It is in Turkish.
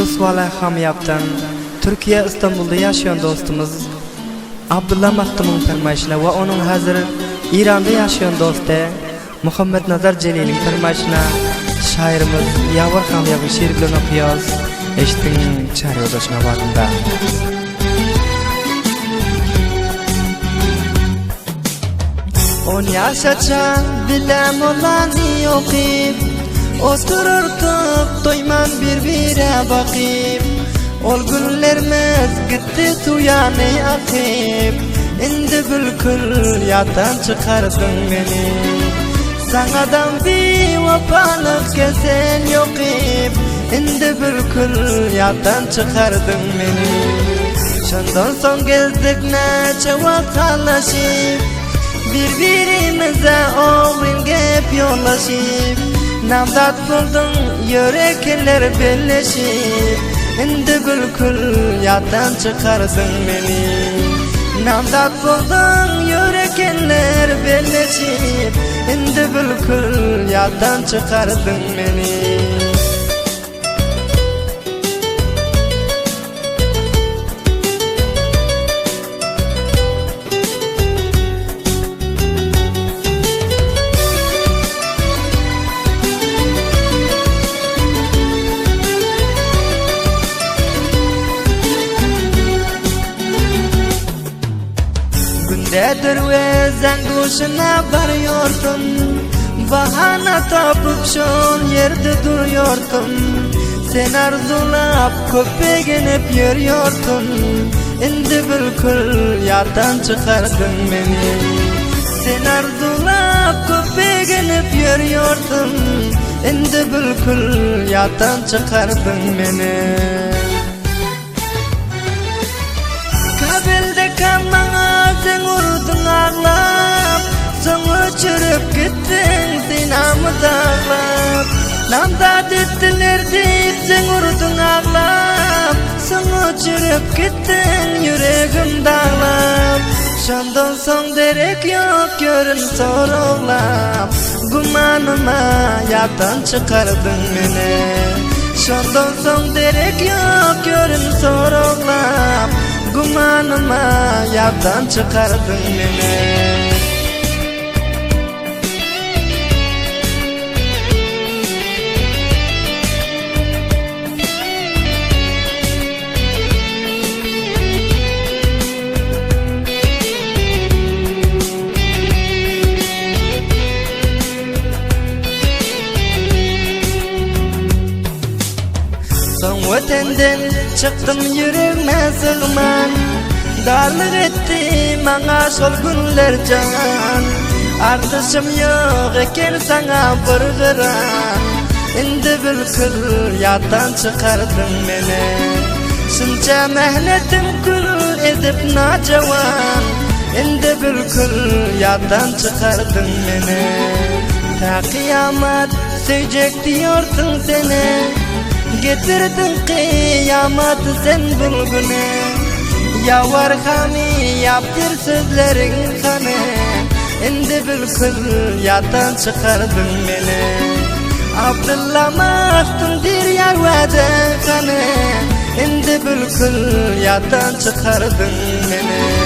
Rusvala Hamyap'tan Türkiye İstanbul'da yaşayan dostumuz Abdullah Maktum'un fermayışına ve onun hazır İran'da yaşayan dostu Muhammed Nazar Celil'in fermayışına şairimiz Yavur Hamyap'ın şiir bilen okuyuz. Eştin çare odasına varında. On yaşaça bilem olanı okuyup Otururduk doyman birbirine bakıp Ol günlerimiz gitti tuyanı akıp Indi bülkül yatan çıkardın beni. Sanadan bir vapalık kesen yokip Indi bülkül yatan çıkardın beni. Şundan son gezdik neçe vakalaşıp Birbirimize oğlum gep yollaşıp Namdat buldun yürekler birleşip Indi bülkül yattan çıkardın beni. Namdat buldun yürekler birleşip Indi bülkül yattan çıkardın beni Gündedir ve zenguşuna varıyordum. Bahana tapıp şun yerde duruyordum. Sen arzulap köpeğinip yürüyordun. Indi bülkül yardan çıkardın beni. Sen arzulap köpeğinip yürüyordun. Indi bülkül yardan çıkardın beni sinamı dağlap Namda ettiler deyip sen vurdun ağlap Sonra çürüp gittin yüreğim dağlap Şondan son derek yok görün sorulap Gumanıma yatan çıkardın beni. Şondan son derek yok görün sorulap Gumanıma yattan çıkardın beni vatenden çıktım yüreğime sığman. Darlık etti bana sol günler can. Artışım yok eken sana bırgıran Indi bülkül yattan çıkardın beni. Şunca mehnetim kül edip nacavan Indi bülkül yattan çıkardın beni. Ta kıyamet söyleyecek diyorsun seni Getirdin kıyamet sen bulgunu Yavar hani yaptır sözlerin kanı. Indi bülkül yatan çıkardın beni Abdullah mahtun dir yarvada kanı. Indi bülkül yatan çıkardın beni